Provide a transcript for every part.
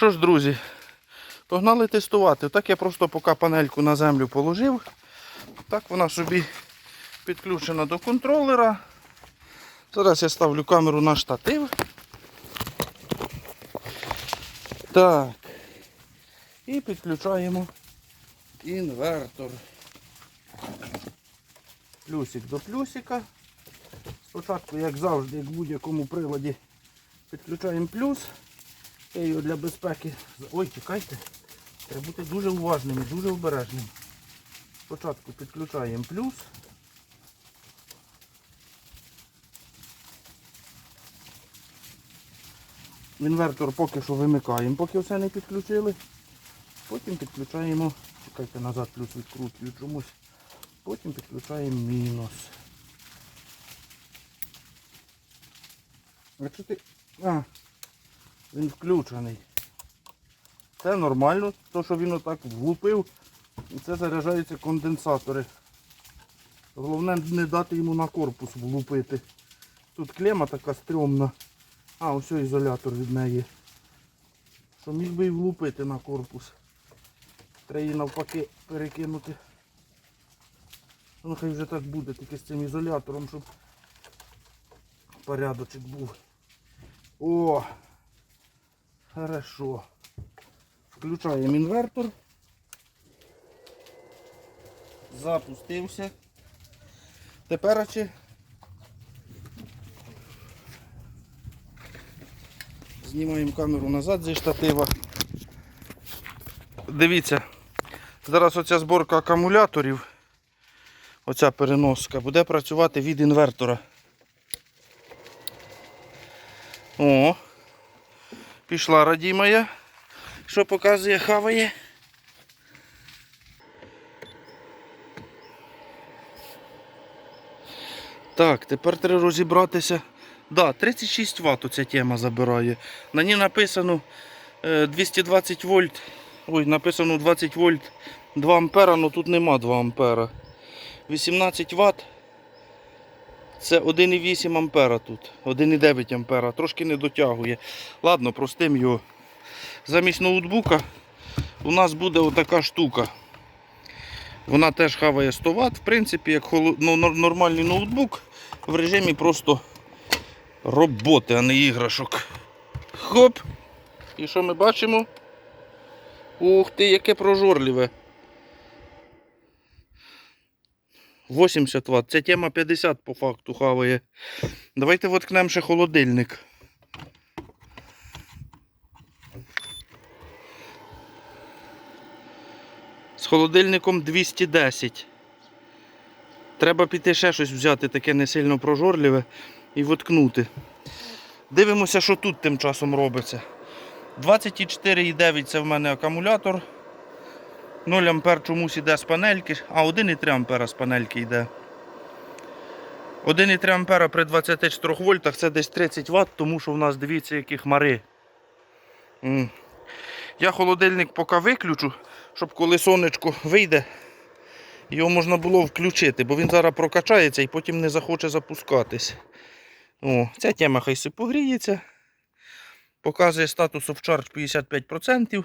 Що ж, друзі, погнали тестувати. Так я просто поки панельку на землю положив. Так вона собі підключена до контролера. Зараз я ставлю камеру на штатив. Так. І підключаємо інвертор. Плюсик до плюсика. Спочатку, як завжди, як в будь-якому приладі, підключаємо плюс. Я його для безпеки. Ой, чекайте. Треба бути дуже уважним і дуже обережним. Спочатку підключаємо плюс. Інвертор поки що вимикаємо, поки все не підключили. Потім підключаємо, чекайте назад, плюс відкручую чомусь. Потім підключаємо мінус. А що ти... А, він включений. Це нормально, то що він отак влупив. І це заряджаються конденсатори. Головне не дати йому на корпус влупити. Тут клема така стрьомна. А, ось ізолятор від неї. Що міг би і влупити на корпус. Треба її навпаки перекинути. Ну хай вже так буде, тільки з цим ізолятором, щоб порядочок був. О! Хорошо. Включаємо інвертор. Запустився. Тепер знімаємо камеру назад зі штатива. Дивіться, зараз оця зборка акумуляторів, оця переноска, буде працювати від інвертора. О, пішла радімая. Що показує, хаває. Так, тепер треба розібратися. Да, 36 Вт ця тема забирає. На ній написано е, 220 вольт. Ой, написано 20 вольт 2 ампера, але тут нема 2 ампера. 18 Вт. Це 1,8 ампера тут. 1,9 ампера. Трошки не дотягує. Ладно, простим його. Замість ноутбука у нас буде отака штука. Вона теж хаває 100 Вт. В принципі, як ну, нормальний ноутбук в режимі просто роботи, а не іграшок. Хоп! І що ми бачимо? Ух ти, яке прожорливе. 80 Вт. Ця тема 50 по факту хаває. Давайте воткнемо ще холодильник. З холодильником 210. Треба піти ще щось взяти, таке не сильно прожорливе і воткнути. Дивимося, що тут тим часом робиться. 24,9 це в мене акумулятор. 0 ампер чомусь іде з панельки, а 1,3 ампера з панельки йде. 1,3 ампера при 24 вольтах це десь 30 Вт, тому що в нас дивіться, які хмари. Я холодильник поки виключу, щоб коли сонечко вийде, його можна було включити, бо він зараз прокачається і потім не захоче запускатись. О, ця тема хай се погріється. Показує статус of charge 55%.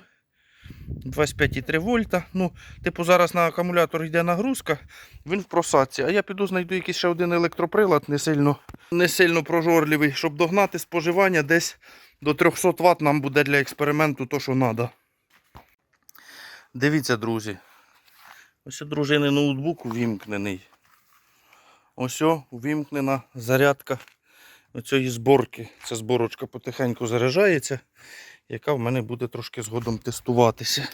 25,3 вольта. Ну, типу, зараз на акумулятор йде нагрузка, він в просадці. А я піду знайду якийсь ще один електроприлад, не сильно, не сильно прожорливий, щоб догнати споживання десь до 300 Вт нам буде для експерименту то, що треба. Дивіться, друзі. Ось у дружини ноутбук увімкнений. Ось увімкнена зарядка оцієї зборки. Ця зборочка потихеньку заряджається, яка в мене буде трошки згодом тестуватися.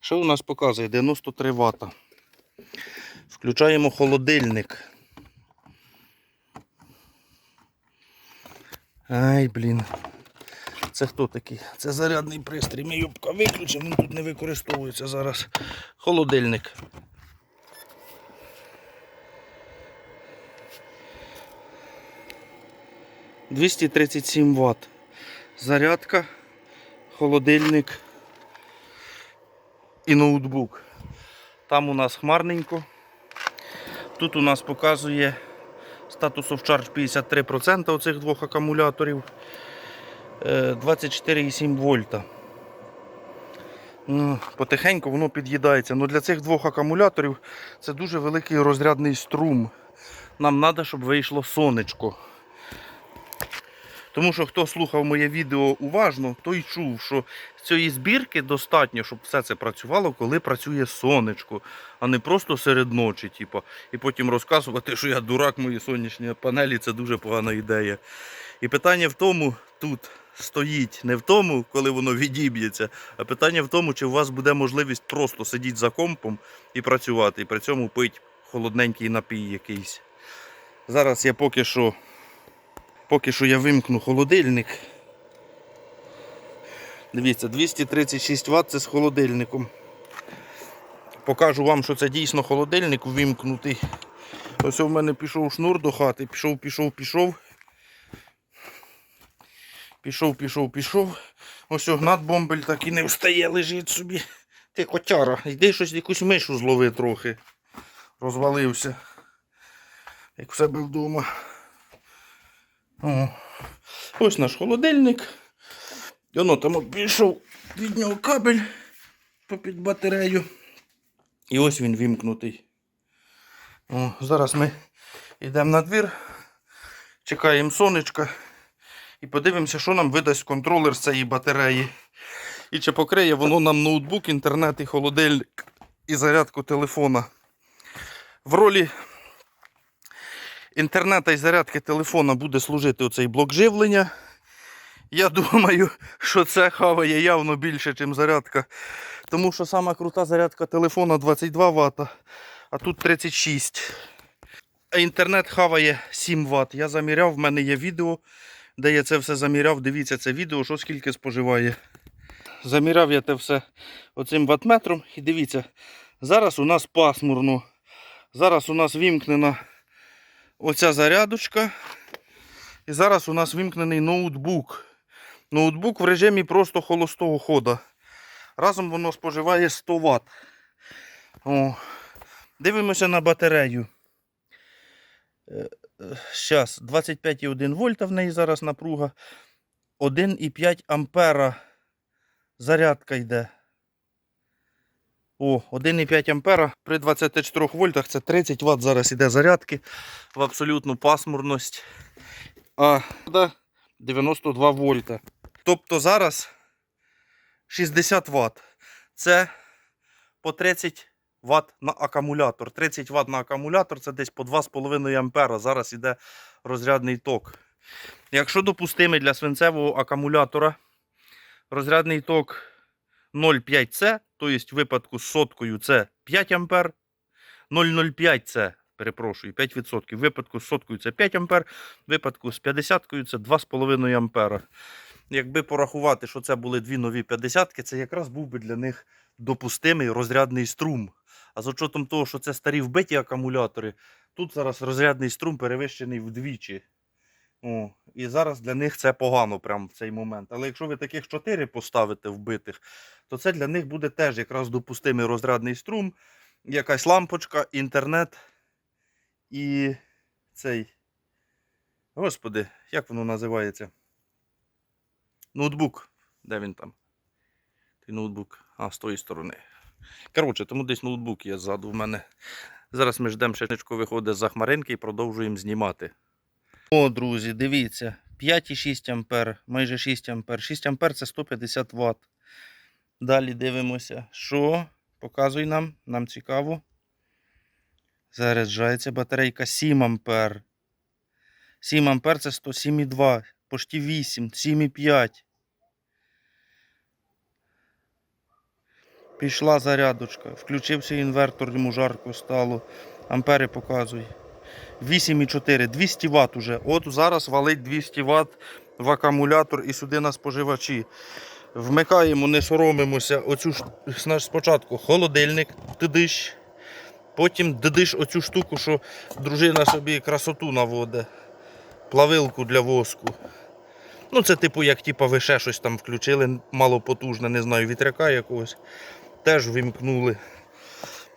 Що у нас показує? 93 Вт. Включаємо холодильник. Ай, блін. Це хто такий? Це зарядний пристрій. Ми юбка виключимо, він тут не використовується зараз. Холодильник. Двісті тридцять Вт. Зарядка, холодильник і ноутбук. Там у нас хмарненько. Тут у нас показує статус of charge 53% оцих двох акумуляторів. Е, 24,7 вольта. Ну, Потихеньку воно під'їдається. Ну для цих двох акумуляторів це дуже великий розрядний струм. Нам треба, щоб вийшло сонечко. Тому що хто слухав моє відео уважно, той чув, що цієї збірки достатньо, щоб все це працювало, коли працює сонечко, а не просто серед ночі. Типу. І потім розказувати, що я дурак, мої сонячні панелі це дуже погана ідея. І питання в тому тут стоїть не в тому, коли воно відіб'ється, а питання в тому, чи у вас буде можливість просто сидіти за компом і працювати, і при цьому пити холодненький напій якийсь. Зараз я поки що, поки що я вимкну холодильник. Дивіться, 236 Вт це з холодильником. Покажу вам, що це дійсно холодильник вимкнутий. Ось у мене пішов шнур до хати, пішов, пішов, пішов. Пішов, пішов, пішов. Ось огнат бомбель так і не встає, лежить собі. Ти котяра, йди щось якусь мишу злови трохи. Розвалився. Як в себе вдома. О. Ось наш холодильник. Воно там от пішов від нього кабель попід батарею. І ось він вімкнутий. О, зараз ми йдемо на двір, чекаємо сонечка і подивимося, що нам видасть контролер з цієї батареї. І чи покриє воно нам ноутбук, інтернет і холодильник і зарядку телефона. В ролі інтернету і зарядки телефона буде служити оцей блок живлення. Я думаю, що це хаває явно більше, ніж зарядка. Тому що сама крута зарядка телефона 22 Вт, а тут 36. А інтернет хаває 7 Вт. Я заміряв, в мене є відео, де я це все заміряв. Дивіться це відео, що скільки споживає. Заміряв я це все оцим ватметром. І дивіться, зараз у нас пасмурно. Зараз у нас вімкнена оця зарядочка. І зараз у нас вімкнений ноутбук. Ноутбук в режимі просто холостого хода. Разом воно споживає 100 Вт. О. Дивимося на батарею. Зараз 25,1 вольта в неї зараз напруга. 1,5 ампера зарядка йде. О, 1,5 ампера при 24 вольтах це 30 Вт зараз іде зарядки в абсолютну пасмурність. А 92 вольта. Тобто зараз 60 Вт. Це по 30 Вт на акумулятор. 30 Вт на акумулятор це десь по 2,5 ампера. Зараз іде розрядний ток. Якщо допустимий для свинцевого акумулятора розрядний ток 0,5С, тобто в випадку з соткою це 5 ампер, 0,05 це, перепрошую, 5%. В випадку з соткою це 5 ампер, в випадку з 50 це 2,5 ампера. Якби порахувати, що це були дві нові 50-ки, це якраз був би для них допустимий розрядний струм. А з учетом того, що це старі вбиті акумулятори, тут зараз розрядний струм перевищений вдвічі. О, і зараз для них це погано прямо в цей момент. Але якщо ви таких 4 поставите вбитих, то це для них буде теж якраз допустимий розрядний струм, якась лампочка, інтернет і цей. Господи, як воно називається? Ноутбук. Де він там? Той ноутбук. А, з тої сторони. Коротше, тому десь ноутбук є ззаду в мене. Зараз ми ждемо, що виходить з хмаринки і продовжуємо знімати. О, друзі, дивіться. 5,6 ампер, майже 6 ампер. 6 ампер це 150 Вт. Далі дивимося, що показуй нам, нам цікаво. Заряджається батарейка 7 ампер. 7 ампер це 107,2, почти 8, 7,5. Пішла зарядочка. Включився інвертор, йому жарко стало. Ампери показує. 8,4, 200 Вт уже. От зараз валить 200 Вт в акумулятор і сюди на споживачі. Вмикаємо, не соромимося. Оцю спочатку холодильник, тидиш. Потім дидиш оцю штуку, що дружина собі красоту наводить. Плавилку для воску. Ну, це типу, як типу, ви ще щось там включили, малопотужне, не знаю, вітряка якогось. Теж вимкнули.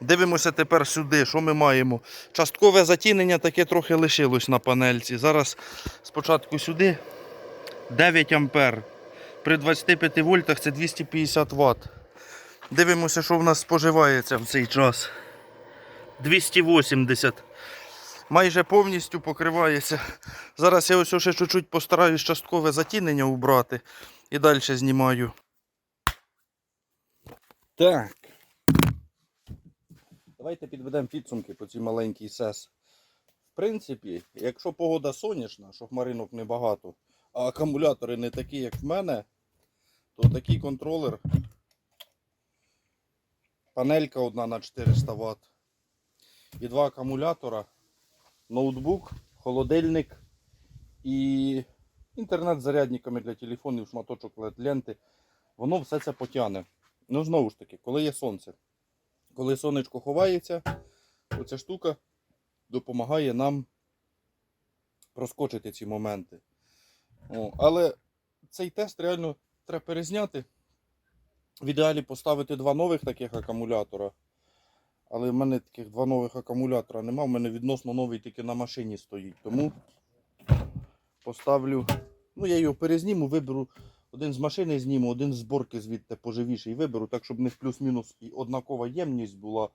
Дивимося тепер сюди, що ми маємо. Часткове затінення таке трохи лишилось на панельці. Зараз спочатку сюди 9 ампер. При 25 вольтах це 250 Вт. Дивимося, що в нас споживається в цей час. 280. Майже повністю покривається. Зараз я ось ще чуть-чуть постараюсь часткове затінення убрати і далі знімаю. Так. Давайте підведемо підсумки по цій маленькій сес. В принципі, якщо погода сонячна, що хмаринок небагато, а акумулятори не такі, як в мене, то такий контролер. Панелька одна на 400 Вт. І два акумулятора, ноутбук, холодильник і інтернет з зарядниками для телефонів, шматочок ленти. Воно все це потягне. Ну, знову ж таки, коли є сонце. Коли сонечко ховається, оця штука допомагає нам проскочити ці моменти. О, але цей тест реально треба перезняти. В ідеалі поставити два нових таких акумулятора. Але в мене таких два нових акумулятора нема. В мене відносно новий тільки на машині стоїть. Тому поставлю. Ну, я його перезніму, виберу один з машини зніму, один з зборки звідти поживіший виберу, так щоб в них плюс-мінус і однакова ємність була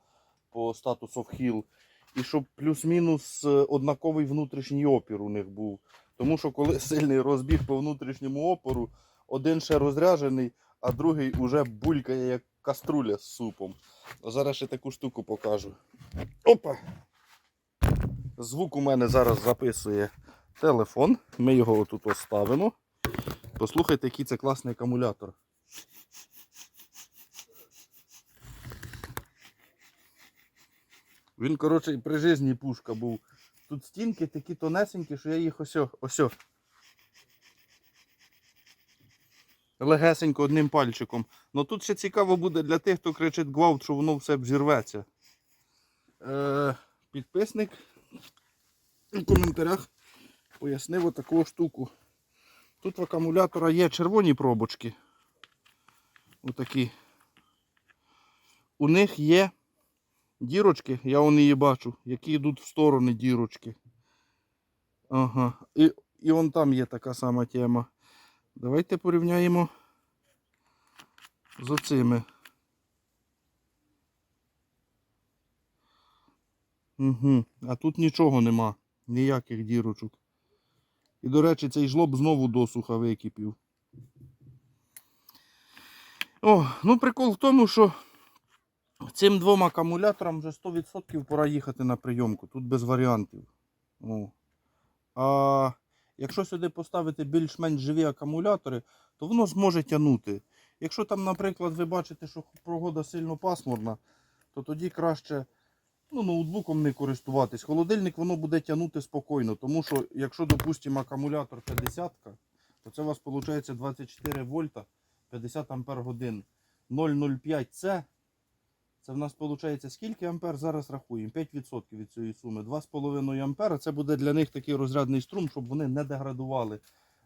по of Hill. І щоб плюс-мінус е, однаковий внутрішній опір у них був. Тому що коли сильний розбіг по внутрішньому опору, один ще розряжений, а другий уже булькає як каструля з супом. Зараз ще таку штуку покажу. Опа! Звук у мене зараз записує телефон. Ми його отут оставимо. Послухайте, який це класний акумулятор. Він, коротше, при житті пушка був. Тут стінки такі тонесенькі, що я їх осьо, осьо. Легесенько одним пальчиком. Ну тут ще цікаво буде для тих, хто кричить гвалт, що воно все взірветься. Е, підписник у коментарях пояснив отаку штуку. Тут в акумулятора є червоні пробочки. Отакі. У них є дірочки, я вони її бачу, які йдуть в сторони дірочки. Ага. І, і вон там є така сама тема. Давайте порівняємо з оцими. Угу. А тут нічого нема, ніяких дірочок. І, до речі, цей жлоб знову досуха википів. О, ну прикол в тому, що цим двом акумуляторам вже 100% пора їхати на прийомку. Тут без варіантів. О. А якщо сюди поставити більш-менш живі акумулятори, то воно зможе тягнути. Якщо там, наприклад, ви бачите, що погода сильно пасмурна, то тоді краще ну, ноутбуком не користуватись. Холодильник воно буде тягнути спокійно, тому що якщо, допустимо, акумулятор 50, то це у вас виходить 24 вольта 50 ампер годин. 0,05 це. Це в нас виходить скільки ампер зараз рахуємо? 5% від цієї суми. 2,5 ампера це буде для них такий розрядний струм, щоб вони не деградували.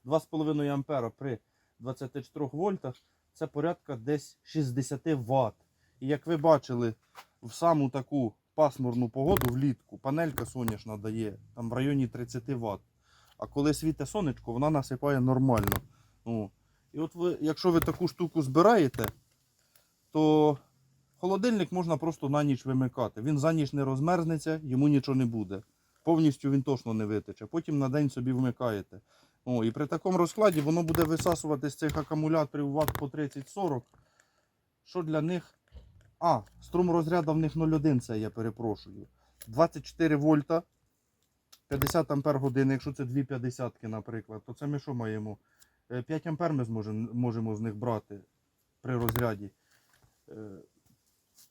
2,5 ампера при 24 вольтах це порядка десь 60 Вт. І як ви бачили, в саму таку пасмурну погоду влітку панелька сонячна дає там в районі 30 Вт. А коли світе сонечко, вона насипає нормально. О. І от ви, якщо ви таку штуку збираєте, то холодильник можна просто на ніч вимикати. Він за ніч не розмерзнеться, йому нічого не буде. Повністю він точно не витече. Потім на день собі вмикаєте. О, і при такому розкладі воно буде висасувати з цих акумуляторів ватт по 30-40. Що для них. А, струм розряду в них 0,1, це я перепрошую. 24 вольта, 50 ампер годин, якщо це 2,50, наприклад, то це ми що маємо? Е, 5 ампер ми зможемо, можемо з них брати при розряді. Е,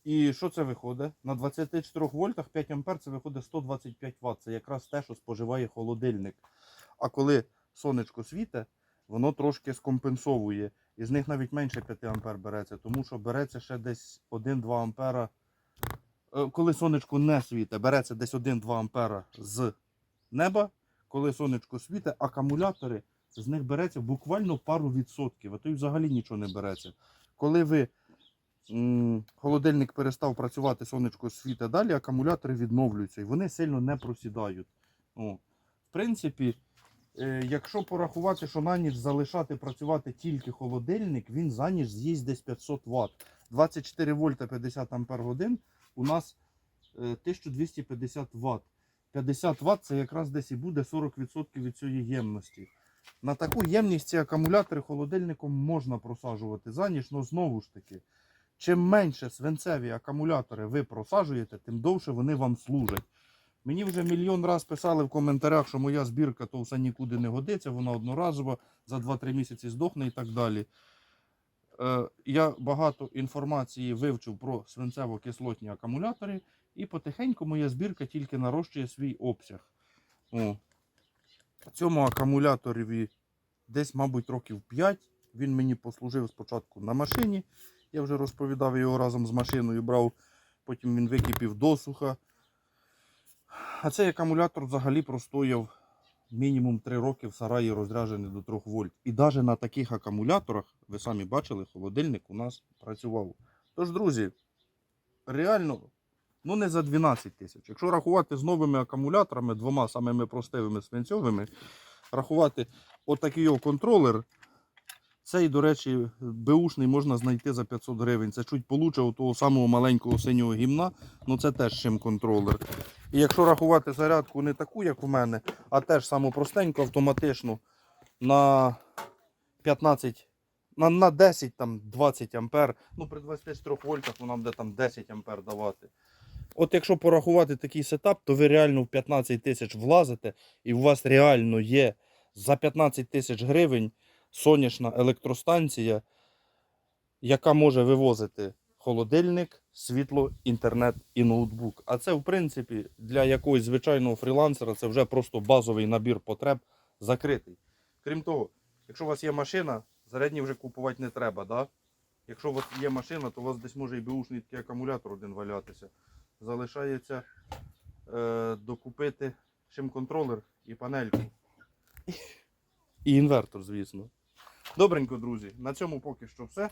І що це виходить? На 24 вольтах 5 ампер це виходить 125 Вт. Це якраз те, що споживає холодильник. А коли сонечко світе, воно трошки скомпенсовує. І з них навіть менше 5 ампер береться, тому що береться ще десь 1-2 ампера. Е, Коли сонечко не світе, береться десь 1-2 ампера з неба. Коли сонечко світе, акумулятори з них береться буквально пару відсотків, а то й взагалі нічого не береться. Коли ви холодильник перестав працювати, сонечко світе далі, акумулятори відновлюються і вони сильно не просідають. О. В принципі, якщо порахувати, що на ніч залишати працювати тільки холодильник, він за ніч з'їсть десь 500 Вт. 24 вольта 50 ампер годин у нас е, 1250 Вт. 50 Вт це якраз десь і буде 40% від цієї ємності. На таку ємність ці акумулятори холодильником можна просаджувати за ніч, але знову ж таки, чим менше свинцеві акумулятори ви просаджуєте, тим довше вони вам служать. Мені вже мільйон раз писали в коментарях, що моя збірка то все нікуди не годиться, вона одноразова, за 2-3 місяці здохне і так далі. Е, я багато інформації вивчив про свинцево-кислотні акумулятори, і потихеньку моя збірка тільки нарощує свій обсяг. О. Цьому акумуляторові десь, мабуть, років 5. Він мені послужив спочатку на машині. Я вже розповідав його разом з машиною, брав, потім він википів досуха. А цей акумулятор взагалі простояв мінімум 3 роки в сараї розряджений до 3 вольт. І навіть на таких акумуляторах, ви самі бачили, холодильник у нас працював. Тож, друзі, реально, ну не за 12 тисяч. Якщо рахувати з новими акумуляторами, двома самими простими свинцьовими, рахувати отакий його контролер. Цей, до речі, беушний можна знайти за 500 гривень. Це чуть получше у того самого маленького синього гімна, ну це теж чим контролер. І якщо рахувати зарядку не таку, як у мене, а теж саму простеньку, автоматичну на 15, на, на 10 там 20 ампер, ну при 23 вольтах вона буде там 10 ампер давати. От якщо порахувати такий сетап, то ви реально в 15 тисяч влазите, і у вас реально є за 15 тисяч гривень сонячна електростанція, яка може вивозити холодильник, світло, інтернет і ноутбук. А це, в принципі, для якогось звичайного фрілансера це вже просто базовий набір потреб закритий. Крім того, якщо у вас є машина, зарядні вже купувати не треба. Да? Якщо у вас є машина, то у вас десь може і беушний такий акумулятор один валятися. Залишається е, докупити чим контролер і панельку. І інвертор, звісно. Добренько, друзі. На цьому поки що все.